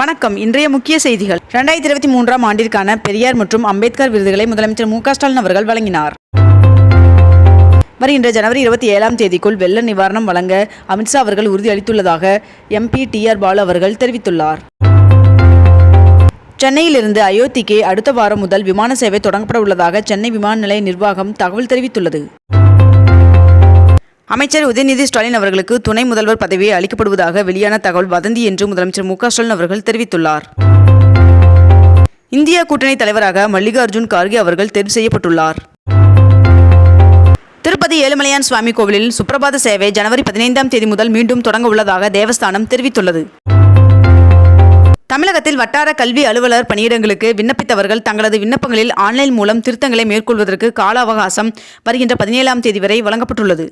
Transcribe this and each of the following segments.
வணக்கம். இன்றைய முக்கிய செய்திகள். இரண்டாயிரத்தி இருபத்தி மூன்றாம் ஆண்டிற்கான பெரியார் மற்றும் அம்பேத்கர் விருதுகளை முதலமைச்சர் மு க ஸ்டாலின் அவர்கள் வழங்கினார். வருகின்ற ஜனவரி இருபத்தி ஏழாம் தேதிக்குள் வெள்ள நிவாரணம் வழங்க அமித்ஷா அவர்கள் உறுதியளித்துள்ளதாக எம்பி டி ஆர் பாலு அவர்கள் தெரிவித்துள்ளார். சென்னையிலிருந்து அயோத்திக்கு அடுத்த வாரம் முதல் விமான சேவை தொடங்கப்பட உள்ளதாக சென்னை விமான நிலைய நிர்வாகம் தகவல் தெரிவித்துள்ளது. அமைச்சர் உதயநிதி ஸ்டாலின் அவர்களுக்கு துணை முதல்வர் பதவியை அளிக்கப்படுவதாக வெளியான தகவல் வதந்தி என்று முதலமைச்சர் மு ஸ்டாலின் அவர்கள் தெரிவித்துள்ளார். இந்திய கூட்டணி தலைவராக மல்லிகார்ஜுன் கார்கே அவர்கள் தேர்வு செய்யப்பட்டுள்ளார். திருப்பதி ஏழுமலையான் சுவாமி கோவிலில் சுப்பிரபாத சேவை ஜனவரி பதினைந்தாம் தேதி முதல் மீண்டும் தொடங்க உள்ளதாக தேவஸ்தானம் தெரிவித்துள்ளது. தமிழகத்தில் வட்டார கல்வி அலுவலர் பணியிடங்களுக்கு விண்ணப்பித்தவர்கள் தங்களது விண்ணப்பங்களில் ஆன்லைன் மூலம் திருத்தங்களை மேற்கொள்வதற்கு கால அவகாசம் வருகின்ற பதினேழாம் தேதி வரை வழங்கப்பட்டுள்ளது.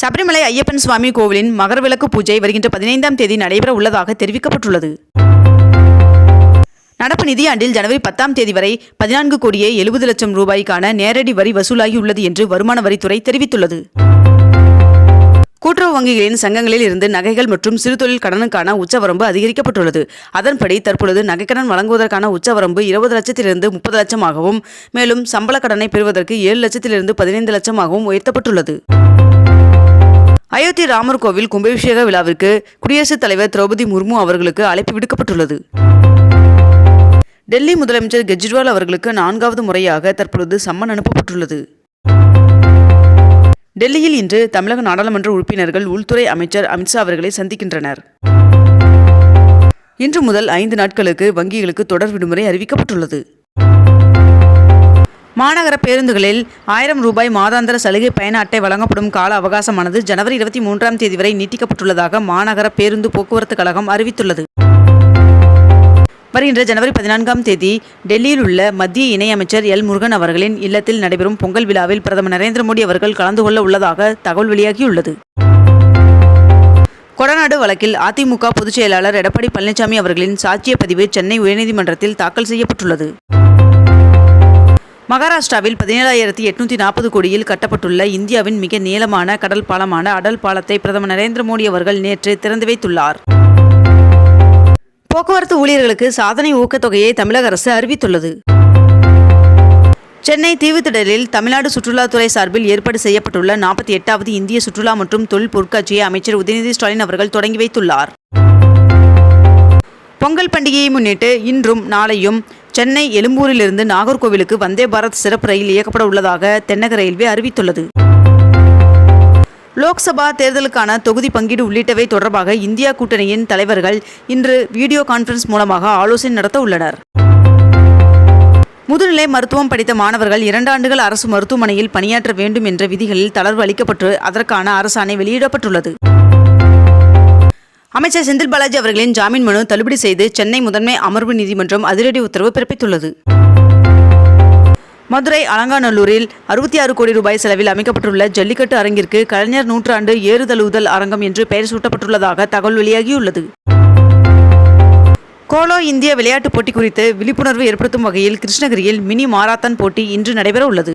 சபரிமலை ஐயப்பன் சுவாமி கோவிலின் மகரவிளக்கு பூஜை வருகின்ற பதினைந்தாம் தேதி நடைபெற உள்ளதாக தெரிவிக்கப்பட்டுள்ளது. நடப்பு நிதியாண்டில் ஜனவரி பத்தாம் தேதி வரை பதினான்கு கோடியே எழுபது லட்சம் ரூபாய்க்கான நேரடி வரி வசூலாகி உள்ளது என்று வருமான வரித்துறை தெரிவித்துள்ளது. கூட்டுறவு வங்கிகளின் சங்கங்களில் இருந்து நகைகள் மற்றும் சிறுதொழில் கடனுக்கான உச்சவரம்பு அதிகரிக்கப்பட்டுள்ளது. அதன்படி தற்பொழுது நகைக்கடன் வழங்குவதற்கான உச்சவரம்பு இருபது லட்சத்திலிருந்து முப்பது லட்சமாகவும் மேலும் சம்பள கடனை பெறுவதற்கு ஏழு லட்சத்திலிருந்து பதினைந்து லட்சமாகவும் உயர்த்தப்பட்டுள்ளது. அயோத்தி ராமர் கோவில் கும்பாபிஷேக விழாவிற்கு குடியரசுத் தலைவர் திரௌபதி முர்மு அவர்களுக்கு அழைப்பு விடுக்கப்பட்டுள்ளது. டெல்லி முதலமைச்சர் கெஜ்ரிவால் அவர்களுக்கு நான்காவது முறையாக தற்பொழுது சம்மன் அனுப்பப்பட்டுள்ளது. டெல்லியில் இன்று தமிழக நாடாளுமன்ற உறுப்பினர்கள் உள்துறை அமைச்சர் அமித்ஷா அவர்களை சந்திக்கின்றனர். இன்று முதல் ஐந்து நாட்களுக்கு வங்கிகளுக்கு தொடர் விடுமுறை அறிவிக்கப்பட்டுள்ளது. மாநகர பேருந்துகளில் ஆயிரம் ரூபாய் மாதாந்திர சலுகை பயண அட்டை வழங்கப்படும் கால அவகாசமானது ஜனவரி இருபத்தி மூன்றாம் தேதி வரை நீட்டிக்கப்பட்டுள்ளதாக மாநகர பேருந்து போக்குவரத்து கழகம் அறிவித்துள்ளது. வருகின்ற ஜனவரி பதினான்காம் தேதி டெல்லியில் உள்ள மத்திய இணையமைச்சர் எல் முருகன் அவர்களின் இல்லத்தில் நடைபெறும் பொங்கல் விழாவில் பிரதமர் நரேந்திர மோடி அவர்கள் கலந்து கொள்ள உள்ளதாக தகவல் வெளியாகியுள்ளது. கொடநாடு வழக்கில் அதிமுக பொதுச் செயலாளர் எடப்பாடி பழனிசாமி அவர்களின் சாட்சிய பதிவு சென்னை உயர்நீதிமன்றத்தில் தாக்கல் செய்யப்பட்டுள்ளது. மகாராஷ்டிராவில் பதினேழாயிரத்தி எட்நூத்தி நாற்பது கோடியில் கட்டப்பட்டுள்ள இந்தியாவின் மிக நீளமான கடல் பாலமான அடல் பாலத்தை பிரதமர் நரேந்திர மோடி அவர்கள் நேற்று திறந்து வைத்துள்ளார். போக்குவரத்து ஊழியர்களுக்கு சாதனை ஊக்கத்தொகையை தமிழக அரசு அறிவித்துள்ளது. சென்னை தீவுத்திடலில் தமிழ்நாடு சுற்றுலாத்துறை சார்பில் ஏற்பாடு செய்யப்பட்டுள்ள நாற்பத்தி எட்டாவது இந்திய சுற்றுலா மற்றும் தொழில் பொருட்காட்சியை அமைச்சர் உதயநிதி ஸ்டாலின் அவர்கள் தொடங்கி வைத்துள்ளார். பொங்கல் பண்டிகையை முன்னிட்டு இன்றும் நாளையும் சென்னை எழும்பூரிலிருந்து நாகர்கோவிலுக்கு வந்தே பாரத் சிறப்பு ரயில் இயக்கப்பட உள்ளதாக தென்னக ரயில்வே அறிவித்துள்ளது. லோக்சபா தேர்தலுக்கான தொகுதி பங்கீடு உள்ளிட்டவை தொடர்பாக இந்தியா கூட்டணியின் தலைவர்கள் இன்று வீடியோ கான்ஃபரன்ஸ் மூலமாக ஆலோசனை நடத்த உள்ளனர். முதுநிலை மருத்துவம் படித்த மாணவர்கள் இரண்டு ஆண்டுகள் அரசு மருத்துவமனையில் பணியாற்ற வேண்டும் என்ற விதிகளில் தளர்வு அளிக்கப்பட்டு அதற்கான அரசாணை வெளியிடப்பட்டுள்ளது. அமைச்சர் செந்தில் பாலாஜி அவர்களின் ஜாமீன் மனு தள்ளுபடி செய்து சென்னை முதன்மை அமர்வு நீதிமன்றம் அதிரடி உத்தரவு பிறப்பித்துள்ளது. மதுரை அலங்காநல்லூரில் அறுபத்தி ஆறு கோடி ரூபாய் செலவில் அமைக்கப்பட்டுள்ள ஜல்லிக்கட்டு அரங்கிற்கு கலைஞர் நூற்றாண்டு ஏறுதழுவுதல் அரங்கம் என்று பெயர் சூட்டப்பட்டுள்ளதாக தகவல் வெளியாகியுள்ளது. கோலோ இந்திய விளையாட்டுப் போட்டி குறித்து விழிப்புணர்வு ஏற்படுத்தும் வகையில் கிருஷ்ணகிரியில் மினி மாராத்தான் போட்டி இன்று நடைபெற உள்ளது